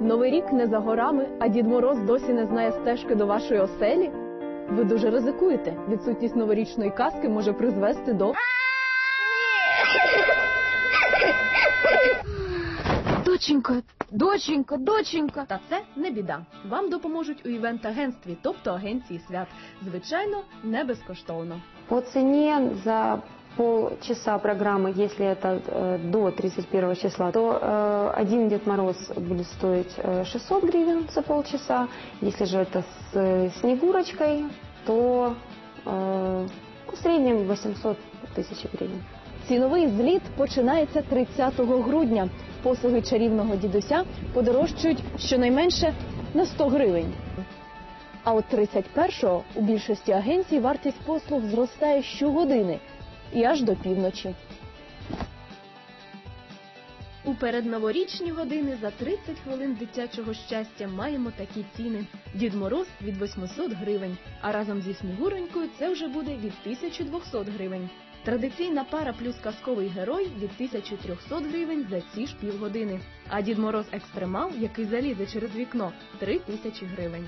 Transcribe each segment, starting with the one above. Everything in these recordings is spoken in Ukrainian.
Новий рік не за горами, а Дід Мороз досі не знає стежки до вашої оселі? Ви дуже ризикуєте. Відсутність новорічної казки може призвести до. Доченько, доченько, доченько. Та це не біда. Вам допоможуть у івент-агентстві, тобто агенції свят. Звичайно, не безкоштовно. По цене за полчаса программы, если это э, до 31 числа, то э, один Дед Мороз будет стоить э, 600 гривен за полчаса. Если же это с э, Снегурочкой, то э, в среднем 800 тысяч гривен. Ціновий зліт починається 30 грудня. Послуги чарівного дідуся подорожчують щонайменше на 100 гривень. А от 31-го у більшості агенцій вартість послуг зростає щогодини і аж до півночі. У передноворічні години за 30 хвилин дитячого щастя маємо такі ціни. Дід Мороз від 800 гривень, а разом зі Снігуронькою це вже буде від 1200 гривень. Традиційна пара плюс казковий герой від 1300 гривень за ці ж півгодини. А Дід Мороз Екстремал, який залізе через вікно, 3000 гривень.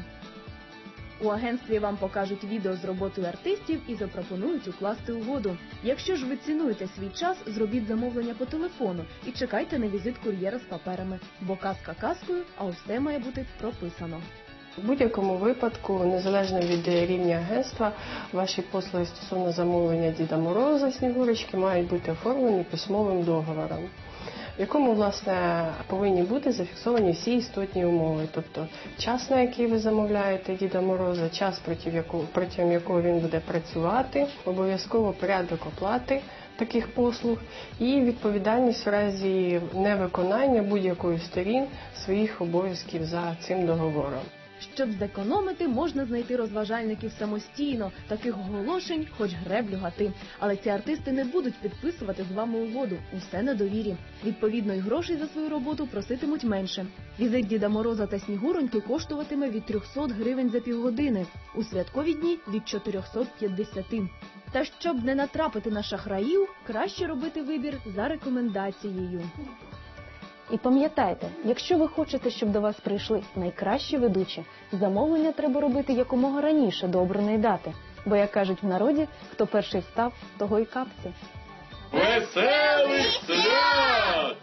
У агентстві вам покажуть відео з роботою артистів і запропонують укласти угоду. Якщо ж ви цінуєте свій час, зробіть замовлення по телефону і чекайте на візит кур'єра з паперами, бо казка казкою, а усе має бути прописано. У будь-якому випадку, незалежно від рівня агентства, ваші послуги стосовно замовлення Діда Мороза Снігурочки мають бути оформлені письмовим договором, в якому власне повинні бути зафіксовані всі істотні умови, тобто час, на який ви замовляєте Діда Мороза, час протягом якого, він буде працювати, обов'язково порядок оплати. Таких послуг і відповідальність в разі невиконання будь-якої сторін своїх обов'язків за цим договором. Щоб зекономити, можна знайти розважальників самостійно. Таких оголошень, хоч греблю гати. Але ці артисти не будуть підписувати з вами угоду. Усе на довірі. Відповідно, й грошей за свою роботу проситимуть менше. Візит Діда Мороза та Снігуроньки коштуватиме від 300 гривень за півгодини. У святкові дні від 450. Та щоб не натрапити на шахраїв, краще робити вибір за рекомендацією. І пам'ятайте, якщо ви хочете, щоб до вас прийшли найкращі ведучі, замовлення треба робити якомога раніше до обраної дати. Бо, як кажуть в народі, хто перший встав, того й капці. Веселий свят!